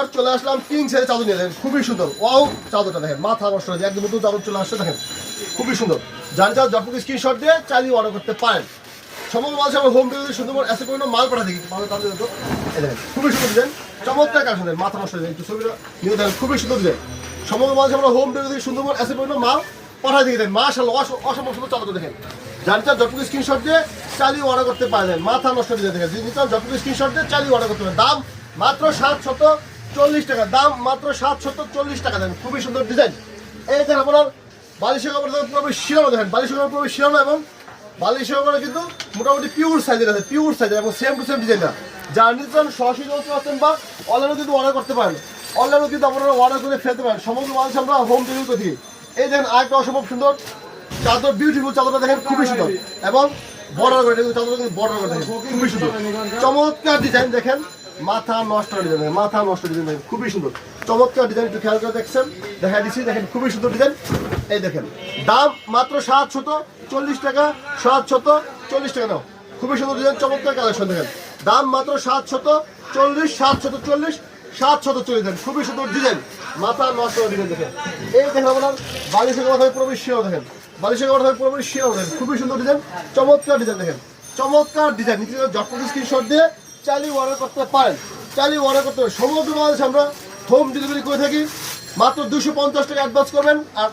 আর চলে আসলাম কিং সাইজের চাদর নিয়ে। দেখেন, খুবই সুন্দর। ওয়াও, চাদরটা দেখেন, মাথা নষ্ট হয়েছে একদম নতুন চাদর চলে আসছে, দেখেন। খুবই সুন্দর। যার যার যতটুকু স্ক্রিনশট দিয়ে চালিয়ে অর্ডার করতে পারেন। সমগ্র মাল আমরা হোম ডেলিভারি সুন্দর এসে কোনো মাল পাঠা দেখি মাল তাদের দেখেন, খুবই সুন্দর ডিজাইন চমৎকার কাজ সুন্দর মাথা নষ্ট হয়ে যায় ছবিটা নিয়ে দেখেন, খুবই সুন্দর ডিজাইন সমগ্র মাল আমরা হোম ডেলিভারি সুন্দর এসে কোনো মাল পাঠা দিয়ে দেন। অস- অসম্ভব সুন্দর চাদর দেখেন। যার যার যতটুকু স্ক্রিনশট দিয়ে চালিয়ে অর্ডার করতে পারেন। মাথা নষ্ট দিয়ে দেখেন। যিনি চান যতটুকু স্ক্রিনশট দিয়ে চালিয়ে অর্ডার করতে পারেন। দাম মাত্র সাত শত চল্লিশ টাকা। দাম মাত্র সাত শত চল্লিশ টাকা দেন। খুবই সুন্দর ডিজাইন এই দেখেন আপনার বালিশের কাপড় পুরোপুরি শিরানো দেখেন। বালিশের কাপড় পুরোপুরি শিরানো এবং বালিশের কিন্তু মোটামুটি পিওর সাইজের আছে পিওর সাইজের এবং সেম টু সেম ডিজাইনটা যারা নিতে সরাসরি করতে পারতেন বা অনলাইনেও কিন্তু অর্ডার করতে পারেন। অনলাইনেও কিন্তু আপনারা অর্ডার করে ফেলতে পারেন। সমস্ত মানুষ আমরা হোম ডেলিভারি দিই। এই দেখেন আরেকটা অসম্ভব সুন্দর চাদর বিউটিফুল চাদরটা দেখেন, খুবই সুন্দর। এবং বর্ডার করে চাদরটা কিন্তু বর্ডার করে দেখেন, খুবই সুন্দর। চমৎকার ডিজাইন দেখেন। মাথা নষ্ট ডিজাইন দেখেন মাথা নষ্ট ডিজাইন দেখেন খুবই সুন্দর। চমৎকার ডিজাইন একটু খেয়াল করে দেখছেন। দেখা দিচ্ছি, দেখেন, খুবই সুন্দর ডিজাইন এই দেখেন, দাম মাত্র সাত শত চল্লিশ টাকা সাত শত চল্লিশ টাকা নাও। খুবই সুন্দর ডিজাইন চমৎকার কালেকশন দেখেন। দাম মাত্র সাত শত চল্লিশ সাত শত চল্লিশ সাত শত চল্লিশ দেন খুবই সুন্দর ডিজাইন মাথা নষ্ট ডিজাইন দেখেন। এই দেখেন আপনার বালিশের কথা পুরোপুরি শিরাও দেখেন। বালিশের কথা পুরোপুরি শিরাও দেখেন। খুবই সুন্দর ডিজাইন চমৎকার ডিজাইন দেখেন। চমৎকার ডিজাইন নিচে যখন স্ক্রিনশট দিয়ে চালিয়ে অর্ডার করতে পারেন। চালিয়ে অর্ডার করতে পারেন। সমগ্র বাংলাদেশে আমরা হোম ডেলিভারি করে থাকি। মাত্র দুশো পঞ্চাশ টাকা অ্যাডভান্স করবেন। আর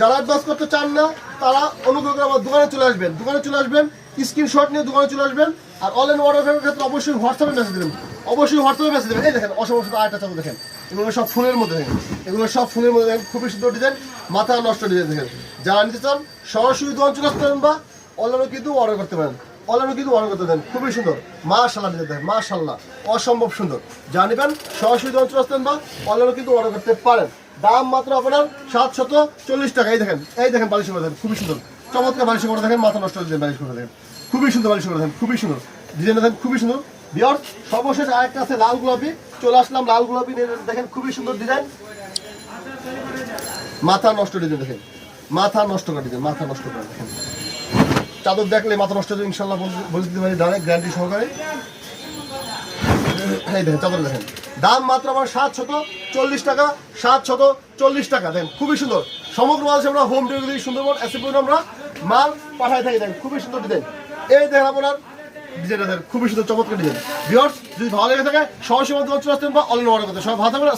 যারা অ্যাডভান্স করতে চান না, তারা অনুগ্রহ করে আমার দোকানে চলে আসবেন। দোকানে চলে আসবেন স্ক্রিনশট নিয়ে দোকানে চলে আসবেন। আর অনলাইন অর্ডার করার ক্ষেত্রে অবশ্যই হোয়াটসঅ্যাপে মেসেজ দেবেন। অবশ্যই হোয়াটসঅ্যাপে মেসেজ দেবেন। এই দেখেন অসমস্ত আরেকটা চাদর দেখেন। এগুলো সব ফুলের মধ্যে দেখেন। এগুলো সব ফুলের মধ্যে দেখেন। খুবই সুন্দর ডিজাইন মাথা নষ্ট ডিজাইন দেখেন। যারা নিতে চান, সরাসরি দোকান চলে আসতে পারেন বা অনলাইনে কিন্তু অর্ডার করতে পারেন। অনলাইনে কিন্তু অর্ডার করতে দেন, খুবই সুন্দর। মাশাল্লাহ ডিজাইন দেখেন মাশাল্লাহ অসম্ভব সুন্দর। যা নেবেন, সরাসরি দোকান চলে আসতেন বা অনলাইনে কিন্তু অর্ডার করতে পারেন। দাম মাত্র আপনার সাতশত চল্লিশ টাকা। এই দেখেন এই দেখেন বালিশ করে দেখেন খুবই সুন্দর। চমৎকার বালিশ করে দেখেন, মাথা নষ্ট ডিজাইন বালিশ করে দেখেন। খুবই সুন্দর বালিশ করে দেখেন, খুবই সুন্দর। ডিজাইন দেখেন, খুবই সুন্দর। বিয়ার, সর্বশেষ আরেকটা আছে লাল গোলাপি। চলে আসলাম লাল গোলাপি দেখেন, খুবই সুন্দর ডিজাইন। মাথা নষ্ট ডিজাইন দেখেন। মাথা নষ্ট করে ডিজাইন মাথা নষ্ট করে দেখেন। চাদর দেখলে মাথা নষ্ট হবে ইনশাল্লাহ বলে দিতে পারি ডাইরেক্ট গ্যারান্টি সহকারে। দেখেন, চাদর দেখেন। দাম মাত্র আমার সাত শত চল্লিশ টাকা সাত শত চল্লিশ টাকা। দেখেন, খুবই সুন্দর। সমগ্র বাংলাদেশে আমরা হোম ডেলিভারি সুন্দরবন এসে আমরা মাল পাঠাই থাকি। দেখেন, খুবই সুন্দর ডিজাইন এই দেখেন আপনার ডিজাইনটা দেখেন, খুবই সুন্দর, চমৎকার ডিজাইন ভিওর্স যদি ভালো লেগে থাকে মাধ্যমে চলে আসতেন বা অনলাইন অর্ডার করতে। সবাই ভালো থাকবেন